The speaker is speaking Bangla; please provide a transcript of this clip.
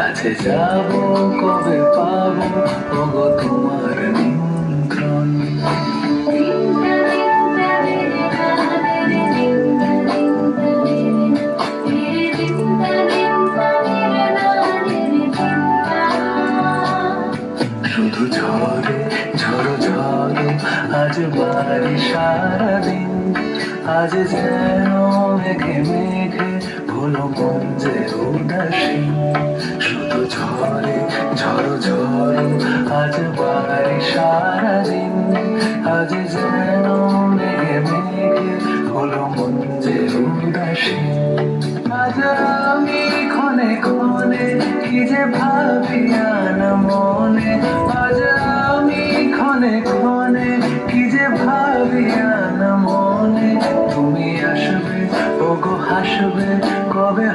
কাছে যাব, কবে পাবো? ওগো তোমার নিমন্ত্রণ। শুধু ঝরে ঝড়ো ঝড়ো, আজ বাড়ি সারাদিন। আজ যেন মেঘে মেঘে হলো মন যে উদাসী ঝরে ঝড়ো ঝড়ো, আজ বাড়ি সারাদিন। আজ যেন মেঘে মেঘে হলো মন যে উদাসী আজ আমি ক্ষণে ক্ষণে কি যে ভাবি আনা মনে। আজ আমি ক্ষণে ক্ষণে কি যে ভাবি আনা মনে। তুমি আসবে, ওগো হাসবে, কবে